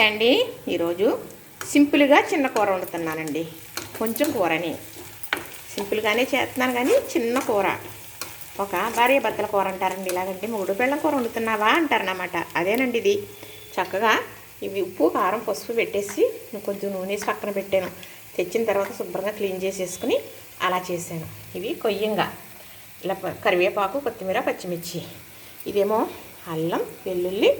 నమస్తే అండి. ఈరోజు సింపుల్గా చిన్న కూర వండుతున్నానండి. కొంచెం కూరని. సింపుల్గానే చేస్తున్నాను కానీ చిన్న కూర. ఒక భార్య భర్తల కూర అంటారండి ఇలాగంటే. మూడు పిల్లల కూర వండుతున్నావా అంటారనమాట అదేనండి ఇది. చక్కగా ఇవి ఉప్పు కారం పసుపు పెట్టేసి కొంచెం నూనె వేసి పక్కన పెట్టాను. తెచ్చిన తర్వాత శుభ్రంగా క్లీన్ చేసేసుకుని అలా చేశాను. ఇవి కొయ్యంగా. ఇలా కరివేపాకు కొత్తిమీర పచ్చిమిర్చి. ఇదేమో అల్లం వెల్లుల్లి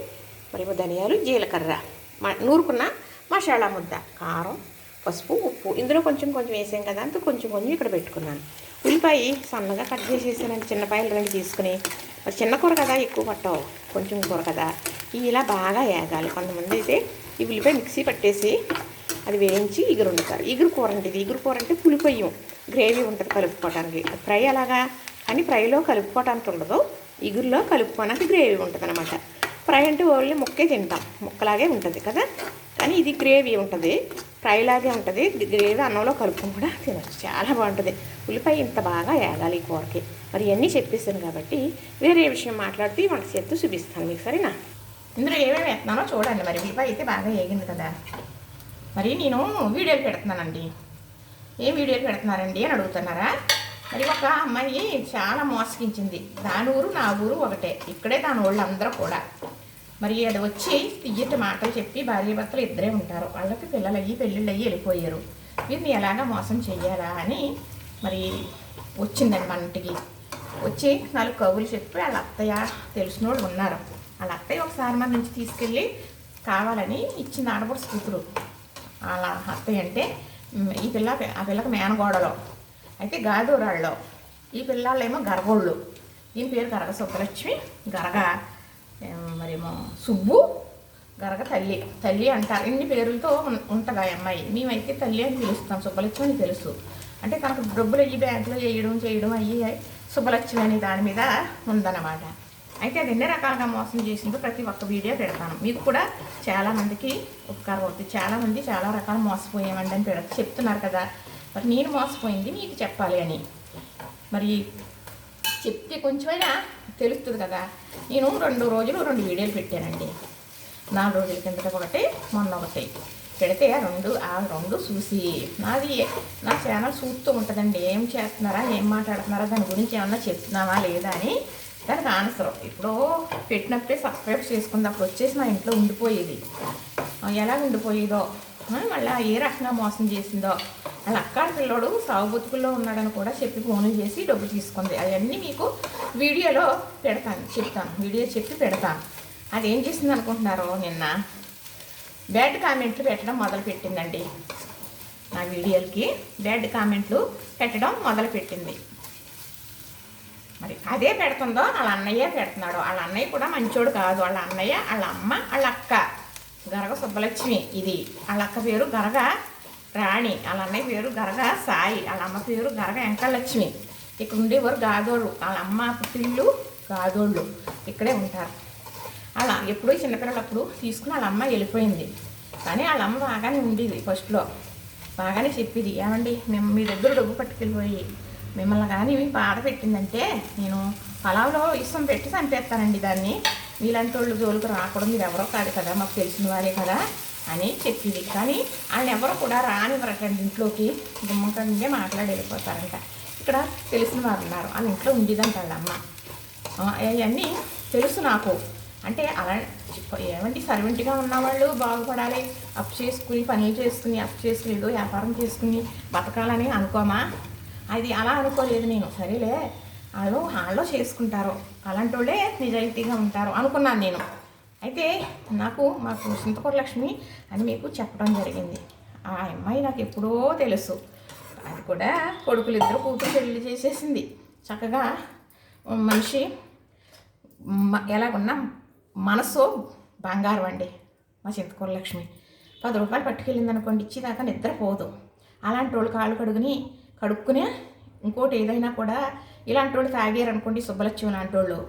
మరేమో ధనియాలు జీలకర్ర. నూరుకున్న మసాలా ముద్ద కారం పసుపు ఉప్పు. ఇందులో కొంచెం కొంచెం వేసాం కదా అంత కొంచెం కొంచెం ఇక్కడ పెట్టుకున్నాను. ఉల్లిపాయ సన్నగా కట్ చేసేసానండి చిన్నపాయలు రెండు తీసుకుని. మరి చిన్న కూర కదా ఎక్కువ పట్టవు. కొంచెం కూర కదా. ఇలా బాగా వేగాలి కొంతమంది అయితే ఈ ఉల్లిపాయ మిక్సీ పట్టేసి అది వేయించి ఇగురు వండుతారు. ఇగురు కూర అంటే ఇది ఇగురు కూర అంటే పులిపొయ్యం. గ్రేవీ ఉంటుంది కలుపుకోవడానికి ఫ్రై అలాగా కానీ ఫ్రైలో కలుపుకోవడానికి ఉండదు. ఇగురులో కలుపుకోవడానికి గ్రేవీ ఉంటుంది అనమాట ఫ్రై అంటే ఓన్లీ ముక్కే తింటాం. ముక్కలాగే ఉంటుంది కదా? కానీ ఇది గ్రేవీ ఉంటుంది. ఫ్రై లాగే ఉంటుంది. గ్రేవీ అన్నంలో కలుపుకొని కూడా తినచ్చు. చాలా బాగుంటుంది. ఉల్లిపాయ ఇంత బాగా వేగాలి ఈ కూరకి. మరి ఇవన్నీ చెప్పేసాను కాబట్టి వేరే విషయం మాట్లాడుతూ వంట చేస్తూ చూపిస్తాను మీకు. సరేనా? ఇందులో ఏమేమి వేస్తున్నానో చూడండి. మరి ఉల్లిపాయ అయితే బాగా వేగింది కదా. మరి నేను వీడియోలు పెడుతున్నానండి. ఏం వీడియోలు పెడుతున్నారండి అని అడుగుతున్నారా? మరి ఒక అమ్మాయి చాలా మోసగించింది. దాని ఊరు నా ఊరు ఒకటే. ఇక్కడే దాని వాళ్ళు అందరూ కూడా. మరి అది వచ్చి తియ్యటి మాటలు చెప్పి భార్య భర్తలు ఇద్దరే ఉంటారు. వాళ్ళకి పిల్లలు అయ్యి పెళ్ళిళ్ళు అయ్యి వెళ్ళిపోయారు. వీరిని ఎలాగా మోసం చెయ్యాలా అని మరి వచ్చిందండి మన ఇంటికి. వచ్చి నాలుగు కవులు చెప్పి వాళ్ళ అత్తయ్య తెలిసిన వాళ్ళు ఉన్నారు. వాళ్ళ అత్తయ్య ఒకసారి మన నుంచి తీసుకెళ్ళి కావాలని ఇచ్చింది ఆడపడు కూతురు వాళ్ళ అత్తయ్య అంటే ఈ పిల్ల ఆ పిల్లకి మేనగోడలో అయితే గాదూరాళ్ళలో ఈ పిల్లలేమో గరగోళ్ళు. దీని పేరు గరగ సుబ్బలక్ష్మి గరగ మరేమో సుబ్బు గరగ తల్లి. తల్లి అంటారు. ఇన్ని పేర్లతో ఉంటుంది ఆ అమ్మాయి. మేమైతే తల్లి అని పిలుస్తాం. సుబ్బలక్ష్మి అని తెలుసు. అంటే తనకు డబ్బులు అయ్యి బ్యాంకులో వేయడం చేయడం అయ్యి సుబ్బలక్ష్మి అనే దాని మీద ఉందన్నమాట. అయితే అది ఎన్ని రకాలుగా మోసం చేసిందో ప్రతి ఒక్క వీడియో పెడతాను. మీకు కూడా చాలామందికి ఉపకారం అవుతుంది చాలామంది చాలా రకాల మోసపోయామండి అని పెడ చెప్తున్నారు కదా. మరి నేను మోసపోయింది మీకు చెప్పాలి అని. మరి చెప్తే కొంచెమైనా తెలుస్తుంది కదా. నేను రెండు రోజులు రెండు వీడియోలు పెట్టానండి. నాలుగు రోజుల కిందట ఒకటి మొన్న ఒకటి. పెడితే రెండు ఆ రెండు చూసి నాది నా ఛానల్ చూస్తూ ఉంటుందండి. ఏం చేస్తున్నారా ఏం మాట్లాడుతున్నారా దాని గురించి ఏమన్నా చెప్తున్నావా లేదా అని దానికి ఆన్సర్. ఇప్పుడు పెట్టినప్పుడే సబ్స్క్రైబ్ చేసుకుంది. అప్పుడు వచ్చేసి నా ఇంట్లో ఉండిపోయేది. ఎలా ఉండిపోయేదో మళ్ళీ ఏ రకంగా మోసం చేసిందో వాళ్ళ అక్కడ పిల్లోడు సాగు బతుకుల్లో ఉన్నాడని కూడా చెప్పి ఫోన్లు చేసి డబ్బు తీసుకుంది. అవన్నీ మీకు వీడియోలో పెడతాను చెప్తాను. వీడియో చెప్పి పెడతాను. అది ఏం చేసింది అనుకుంటున్నారు నిన్న బ్యాడ్ కామెంట్లు పెట్టడం మొదలుపెట్టిందండి. నా వీడియోలకి బ్యాడ్ కామెంట్లు పెట్టడం మొదలు పెట్టింది మరి అదే పెడుతుందో వాళ్ళ అన్నయ్య పెడుతున్నాడు. వాళ్ళ అన్నయ్య కూడా మంచోడు కాదు. వాళ్ళ అన్నయ్య వాళ్ళ అమ్మ వాళ్ళ అక్క. గరగ సుబ్బలక్ష్మి ఇది. వాళ్ళ అక్క పేరు గరగ. రాణి. వాళ్ళ అన్నయ్య పేరు గరగ సాయి. వాళ్ళ అమ్మ పేరు గరగ వెంకటలక్ష్మి. ఇక్కడ ఉండేవారు గాదోళ్ళు. వాళ్ళ అమ్మ పిల్లు గాదోళ్ళు. ఇక్కడే ఉంటారు. అలా ఎప్పుడో చిన్నపిల్లలప్పుడు తీసుకుని వాళ్ళ అమ్మ వెళ్ళిపోయింది. కానీ వాళ్ళ అమ్మ బాగానే ఉండేది ఫస్ట్లో బాగానే చెప్పేది ఏమండి మేము మీ దగ్గర డబ్బు పట్టుకెళ్ళిపోయి మిమ్మల్ని కానీ బాధ పెట్టిందంటే నేను పలావులో ఇష్టం పెట్టి చంపేస్తానండి దాన్ని. మీలాంటి వాళ్ళు జోలికి రాకూడదు. మీరు ఎవరో కాదు కదా మాకు తెలిసిన వారే కదా. అని చెప్పింది. కానీ వాళ్ళని ఎవరు కూడా రానివ్వరటండి ఇంట్లోకి గుమ్మకంగా మాట్లాడి వెళ్ళిపోతారంట. ఇక్కడ తెలిసిన వారు ఉన్నారు. వాళ్ళ ఇంట్లో ఉండేదంట వాళ్ళమ్మ అవన్నీ తెలుసు నాకు. అంటే అలా ఏమంటే సర్వెంట్గా ఉన్నవాళ్ళు బాగుపడాలి. అప్పు చేసుకుని పనులు చేసుకుని అప్ చేసుకుని ఏదో వ్యాపారం చేసుకుని బతకాలని అనుకోమా? అది అలా అనుకోలేదు నేను. సరేలే వాళ్ళు హాల్లో చేసుకుంటారు. అలాంటి వాళ్ళే నిజాయితీగా ఉంటారు అనుకున్నాను నేను. అయితే నాకు మాకు చింతకూర లక్ష్మి అని మీకు చెప్పడం జరిగింది. ఆ అమ్మాయి నాకు ఎప్పుడో తెలుసు. అది కూడా కొడుకులు ఇద్దరు కూతురు పెళ్ళి చేసేసింది. చక్కగా మనిషి ఎలాగున్నా మనసు బంగారం అండి మా చింతకూర లక్ష్మి పది రూపాయలు పట్టుకెళ్ళింది అనుకోండి ఇచ్చేదాకా నిద్రపోదు. అలాంటి వాళ్ళు కాళ్ళు కడుగుని కడుక్కునే ఇంకోటి ఏదైనా కూడా ఇలాంటి వాళ్ళు తాగారనుకోండి సుబ్బలక్ష్మి లాంటి వాళ్ళు.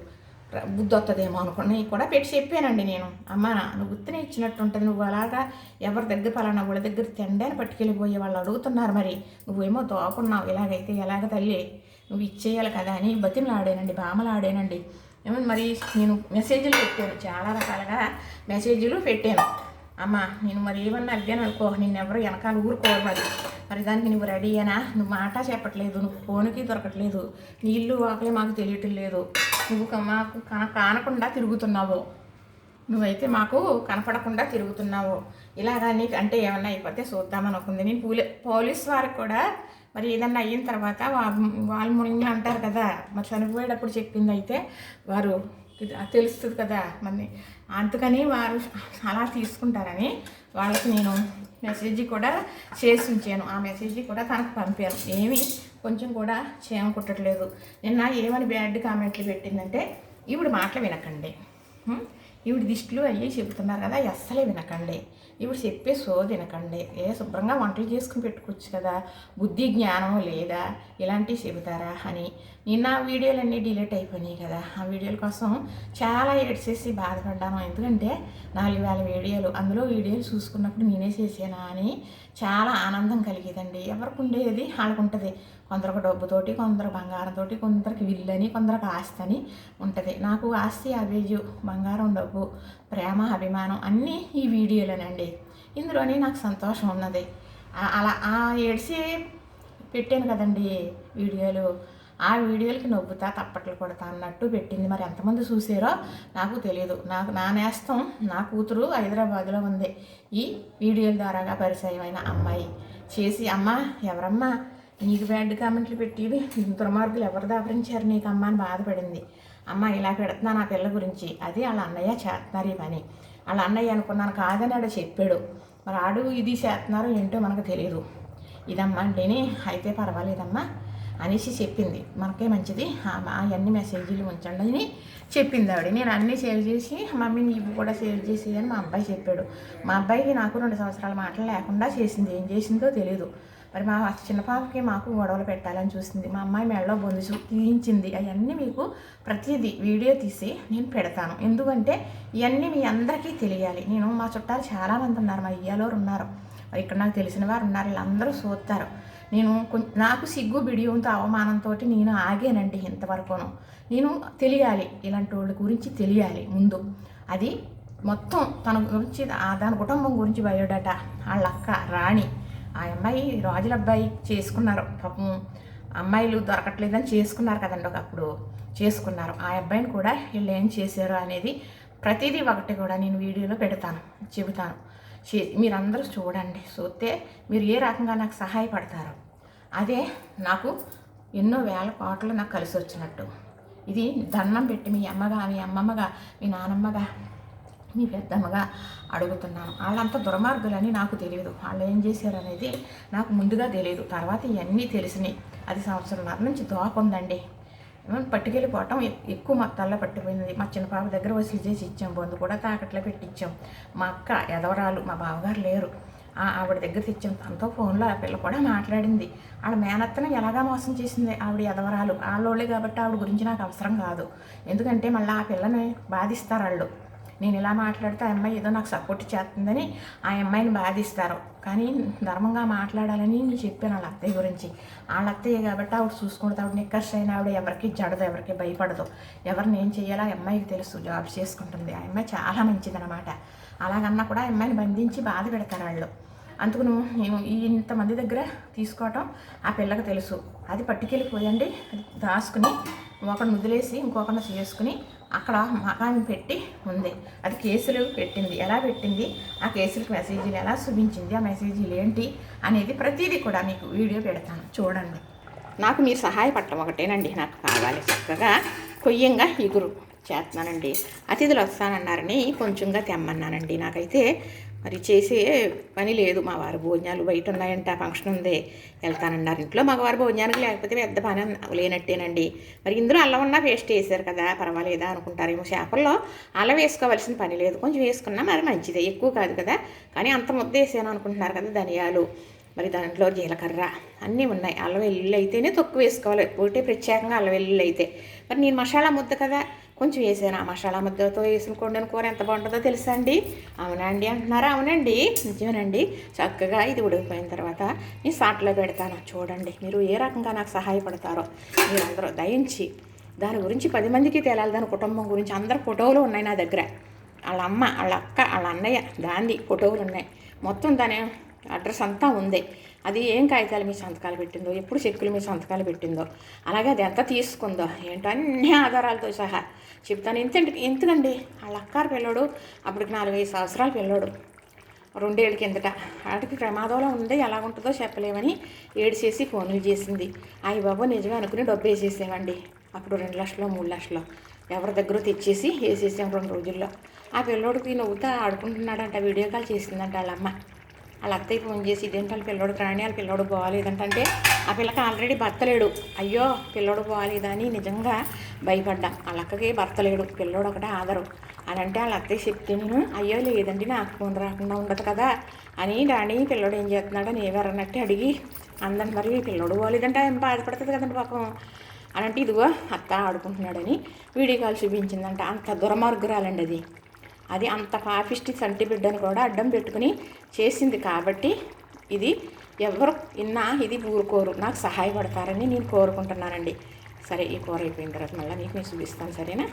బుద్ధి వస్తుందేమో అనుకుని కూడా పెట్టి చెప్పానండి నేను. అమ్మ నువ్వు గుర్తునే ఇచ్చినట్టు ఉంటుంది నువ్వు అలాగా ఎవరి దగ్గర పలానా వాళ్ళ దగ్గర తిండాన్ని పట్టుకెళ్ళిపోయే వాళ్ళు అడుగుతున్నారు మరి. నువ్వేమో తోకున్నావు ఇలాగైతే ఎలాగ తల్లి? నువ్వు ఇచ్చేయాలి కదా అని బతిమలాడానండి బామలాడానండి. ఏమో మరి నేను మెసేజ్లు పెట్టాను చాలా రకాలుగా మెసేజ్లు పెట్టాను. అమ్మ నేను మరి ఏమన్నా అడిగాను అనుకో నేను ఎవరు వెనకాల ఊరుకోరు మరి. మరి దానికి నువ్వు రెడీ అయినా నువ్వు మాట చెప్పట్లేదు నువ్వు ఫోన్కి దొరకట్లేదు. నీ ఇల్లు వాకలే మాకు తెలియటం లేదు. నువ్వు మాకు కన కానకుండా తిరుగుతున్నావు. నువ్వైతే మాకు కనపడకుండా తిరుగుతున్నావు. ఇలాగా నీకు అంటే ఏమన్నా అయిపోతే చూద్దామని అనుకుంది. నేను పోలీ పోలీస్ వారికి కూడా మరి ఏదన్నా అయిన తర్వాత వా- వాళ్ళు మునిగి అంటారు కదా. మరి చనిపోయేటప్పుడు చెప్పింది అయితే వారు తెలుస్తుంది కదా. మరి అందుకని వారు అలా తీసుకుంటారని వాళ్ళకి నేను మెసేజ్ కూడా చేసి ఉంచాను ఆ మెసేజ్ కూడా తనకు పంపాను. ఏమీ కొంచెం కూడా చేమ కుట్టట్లేదు. నిన్న ఏమని బ్యాడ్ కామెంట్లు పెట్టిందంటే ఈవిడ మాటలు వినకండి. హ్మ్? ఈవిడ దిష్టిలో అయ్యి చెబుతున్నారు కదా అస్సలే వినకండి. ఈవిడ చెప్పే సో వినకండి. ఏ శుభ్రంగా వంటలు చేసుకుని పెట్టుకోవచ్చు కదా. బుద్ధి జ్ఞానం లేదా? ఇలాంటివి చెబుతారా అని నిన్న వీడియోలన్నీ డిలీట్ అయిపోయినాయి కదా. ఆ వీడియోల కోసం చాలా ఏడ్చేసి బాధపడ్డాను. ఎందుకంటే నాలుగు వేల వీడియోలు. అందులో వీడియోలు చూసుకున్నప్పుడు నేనే చేసానా అని చాలా ఆనందం కలిగేదండి. ఎవరికి ఉండేది? వాళ్ళకు ఉంటుంది. కొందరికి డబ్బుతోటి కొందరు బంగారంతోటి కొందరికి విల్లని కొందరికి ఆస్తి అని ఉంటుంది. నాకు ఆస్తి అవేజు బంగారం డబ్బు ప్రేమ అభిమానం అన్నీ ఈ వీడియోలేనండి. ఇందులోనే నాకు సంతోషం ఉన్నది. అలా ఆ ఏడ్చి పెట్టాను కదండి వీడియోలు. ఆ వీడియోలకి నవ్వుతా తప్పట్లు కొడతా అన్నట్టు పెట్టింది. మరి ఎంతమంది చూసారో నాకు తెలియదు నాకు నా నేస్తం నా కూతురు హైదరాబాద్లో ఉంది. ఈ వీడియోల ద్వారాగా పరిచయమైన అమ్మాయి చేసి అమ్మ ఎవరమ్మా? నీకు బ్యాడ్ కామెంట్లు పెట్టేది? దుర్మార్గులు ఎవరు దాపరించారు నీకు అమ్మ అని బాధపడింది. అమ్మ ఇలా పెడుతున్నా నా పిల్ల గురించి. అది వాళ్ళ అన్నయ్య చేస్తున్నారు ఈ పని. వాళ్ళ అన్నయ్య అనుకున్నాను కాదని ఆడ చెప్పాడు. మరి ఆడు ఇది చేస్తున్నారు ఏంటో మనకు తెలియదు ఇదమ్మా అంటేనే అయితే పర్వాలేదమ్మా. అనేసి చెప్పింది. మనకే మంచిది. అవన్నీ మెసేజీలు ఉంచండి అని చెప్పింది ఆవిడ. నేను అన్నీ సేవ్ చేసి మమ్మీ నీవు కూడా సేవ్ చేసి అని మా అబ్బాయి చెప్పాడు. మా అబ్బాయికి నాకు రెండు సంవత్సరాల మాటలు లేకుండా చేసింది. ఏం చేసిందో తెలియదు మరి మా చిన్న పాపకి మాకు గొడవలు పెట్టాలని చూసింది. మా అమ్మాయి మెడలో బొందు తీయించింది. అవన్నీ మీకు ప్రతిదీ వీడియో తీసి నేను పెడతాను. ఎందుకంటే ఇవన్నీ మీ అందరికీ తెలియాలి. నేను మా చుట్టాలు చాలామంది ఉన్నారు. మా ఇయ్యాలోరు ఉన్నారు. ఇక్కడ నాకు తెలిసిన వారు ఉన్నారు. వీళ్ళందరూ చూస్తారు నేను కొం- నాకు సిగ్గు బిడియంతో అవమానంతో నేను ఆగానండి ఇంతవరకును. నేను తెలియాలి ఇలాంటి వాళ్ళ గురించి తెలియాలి ముందు. అది మొత్తం తన గురించి దాని కుటుంబం గురించి బయోడటా. వాళ్ళ అక్క రాణి ఆ అమ్మాయి రాజుల అబ్బాయి చేసుకున్నారు. పాపం అమ్మాయిలు దొరకట్లేదని చేసుకున్నారు కదండి ఒకప్పుడు. చేసుకున్నారు. ఆ అబ్బాయిని కూడా వీళ్ళు ఏం చేశారు అనేది ప్రతిదీ ఒకటి కూడా నేను వీడియోలో పెడతాను చెబుతాను. మీరందరూ చూడండి చూస్తే మీరు ఏ రకంగా నాకు సహాయపడతారు. అదే నాకు ఎన్నో వేల కోట్లు నాకు కలిసి వచ్చినట్టు. ఇది దండం పెట్టి మీ అమ్మగా మీ అమ్మమ్మగా మీ నానమ్మగా మీ పెద్దమ్మగా అడుగుతున్నాను. వాళ్ళంతా దుర్మార్గులని నాకు తెలియదు వాళ్ళు ఏం చేశారు అనేది నాకు ముందుగా తెలియదు తర్వాత ఇవన్నీ తెలిసినాయి. అది సంవత్సరంన్నర నుంచి దోకుందండి పట్టుకెళ్ళిపోవటం ఎక్కువ మొత్తాల్లో పట్టిపోయింది. మా చిన్న పాప దగ్గర వసూలు చేసి ఇచ్చాం. బొందు కూడా తాకట్లో పెట్టించాం మా అక్క ఎదవరాలు మా బావగారు లేరు. ఆవిడ దగ్గర తెచ్చాం. తనతో ఫోన్లో ఆ పిల్ల కూడా మాట్లాడింది. ఆవిడ మేనత్తను ఎలాగా మోసం చేసింది? ఆవిడ ఎదవరాలు. వాళ్ళోళ్ళే కాబట్టి ఆవిడ గురించి నాకు అవసరం కాదు. ఎందుకంటే మళ్ళీ ఆ పిల్లని బాధిస్తారు వాళ్ళు నేను ఇలా మాట్లాడితే ఆ అమ్మాయి ఏదో నాకు సపోర్ట్ చేస్తుందని ఆ అమ్మాయిని బాధిస్తారు. కానీ ధర్మంగా మాట్లాడాలని నేను చెప్పాను వాళ్ళ అత్తయ్య గురించి. వాళ్ళ అత్తయ్య కాబట్టి ఆవిడ చూసుకుంటుంది ఆవిడ నిక్కర్స్ అయిన ఆవిడ ఎవరికి జడదు ఎవరికి భయపడదు. ఎవరిని ఏం చేయాలో ఆ అమ్మాయికి తెలుసు జాబ్ చేసుకుంటుంది. ఆ అమ్మాయి చాలా మంచిదనమాట అలాగన్నా కూడా ఆ అమ్మాయిని బంధించి బాధ పెడతారు వాళ్ళు. అందుకు నువ్వు నేను ఇంతమంది దగ్గర తీసుకోవటం ఆ పిల్లకి తెలుసు. అది పట్టుకెళ్ళిపోయండి అది దాచుకుని ఒకరిని వదిలేసి ఇంకొకరిని చేసుకుని అక్కడ మకాన్ని పెట్టి ఉంది. అది కేసులు పెట్టింది. ఎలా పెట్టింది? ఆ కేసులకు మెసేజీలు ఎలా చూపించింది? ఆ మెసేజీలు ఏంటి? అనేది ప్రతిదీ కూడా మీకు వీడియో పెడతాను. చూడండి. నాకు మీరు సహాయపడటం ఒకటేనండి. నాకు కావాలి. చక్కగా కొయ్యంగా ఇగురు చేస్తున్నానండి. అతిథులు వస్తానన్నారని కొంచెంగా తెమ్మన్నానండి. నాకైతే మరి చేసే పని లేదు. మా వారి భోజనాలు బయట ఉన్నాయంట ఫంక్షన్ ఉంది. వెళ్తానన్నారు. ఇంట్లో మగవారి భోజనానికి లేకపోతే పెద్ద పని లేనట్టేనండి. మరి ఇందులో అల్లం ఉన్నా పేస్ట్ వేసారు కదా పర్వాలేదా అనుకుంటారేమో. చేపల్లో అల్లం వేసుకోవాల్సిన పని లేదు. కొంచెం వేసుకున్నా మరి మంచిదే. ఎక్కువ కాదు కదా. కానీ అంత ముద్ద వేసాను అనుకుంటున్నారు కదా ధనియాలు. మరి దాంట్లో జీలకర్ర అన్నీ ఉన్నాయి. అల్లం వెల్లుల్లి అయితేనే తక్కువ వేసుకోవాలి. ఒకటే ప్రత్యేకంగా అల్లం వెల్లుల్లి అయితే. మరి నేను మసాలా ముద్ద కదా కొంచెం వేసాను. ఆ మసాలా ముద్దతో వేసిన కొండని కూర ఎంత బాగుంటుందో తెలుసా అండి అవునా అండి అంటున్నారా. అవునండి. నిజమేనండి. చక్కగా ఇది ఉడికిపోయిన తర్వాత నేను సాట్లో పెడతాను. చూడండి మీరు ఏ రకంగా నాకు సహాయపడతారో. మీరందరూ దయించి దాని గురించి పది మందికి తేలాలి. దాని కుటుంబం గురించి అందరు ఫోటోలు ఉన్నాయి నా దగ్గర. వాళ్ళ అమ్మ వాళ్ళ అక్క వాళ్ళ అన్నయ్య దాంది ఫోటోలు ఉన్నాయి. మొత్తం దాని అడ్రస్ అంతా ఉంది. అది ఏం కాగితాలు మీ సంతకాలు పెట్టిందో? ఎప్పుడు చెక్కులు మీ సంతకాలు పెట్టిందో? అలాగే అది ఎంత తీసుకుందో? ఏంటో అన్ని ఆధారాలతో సహా చెప్తాను. ఇంత ఎందుకండి వాళ్ళ అక్కారు పిల్లోడు అప్పటికి నాలుగైదు సంవత్సరాల పిల్లోడు. రెండేళ్ళ కిందట. వాటికి ప్రమాదంలో ఉంది ఎలా ఉంటుందో చెప్పలేమని ఏడిచేసి ఫోన్లు చేసింది. అయ్యి బాబు నిజమే అనుకుని డబ్బు వేసేసామండి అప్పుడు రెండు లక్షలు మూడు లక్షలు. ఎవరి దగ్గర తెచ్చేసి వేసేసాం రెండు రోజుల్లో. ఆ పిల్లోడికి నవ్వుతా ఆడుకుంటున్నాడంట వీడియో కాల్ చేసిందంట వాళ్ళమ్మ. వాళ్ళ అత్తయ్య ఫోన్ చేసి ఇదేంటి వాళ్ళ పిల్లోడు రాణి వాళ్ళ పిల్లోడు బాగాలేదంటే ఆ పిల్లకి ఆల్రెడీ భర్త లేడు. అయ్యో పిల్లోడు బాగాలేదని నిజంగా భయపడ్డాం. వాళ్ళ అక్కకి భర్త లేడు. పిల్లోడు ఒకటే ఆదరు. అని అంటే వాళ్ళ అత్తయ్య చెప్తే నేను అయ్యో లేదండి నాకు ఫోన్ రాకుండా ఉండదు కదా. అని రాణి పిల్లోడు ఏం చేస్తున్నాడో నేవరన్నట్టు అడిగి అందండి మరి పిల్లోడు బాగాలేదంటే ఏం బాధపడుతుంది కదండి పాపం. అని అంటే ఇదిగో అత్త ఆడుకుంటున్నాడని వీడియో కాల్ చూపించిందంట. అంత దురమార్గురాలండి అది. అది అంత పాపిష్టి సంటి బిడ్డను కూడా అడ్డం పెట్టుకుని చేసింది కాబట్టి ఇది ఎవరు ఇన్నా ఇది ఊరుకోరు నాకు సహాయపడతారని నేను కోరుకుంటున్నానండి. సరే ఈ కూర అయిపోయిన తర్వాత మళ్ళీ మీకు నేను చూపిస్తాను సరేనా?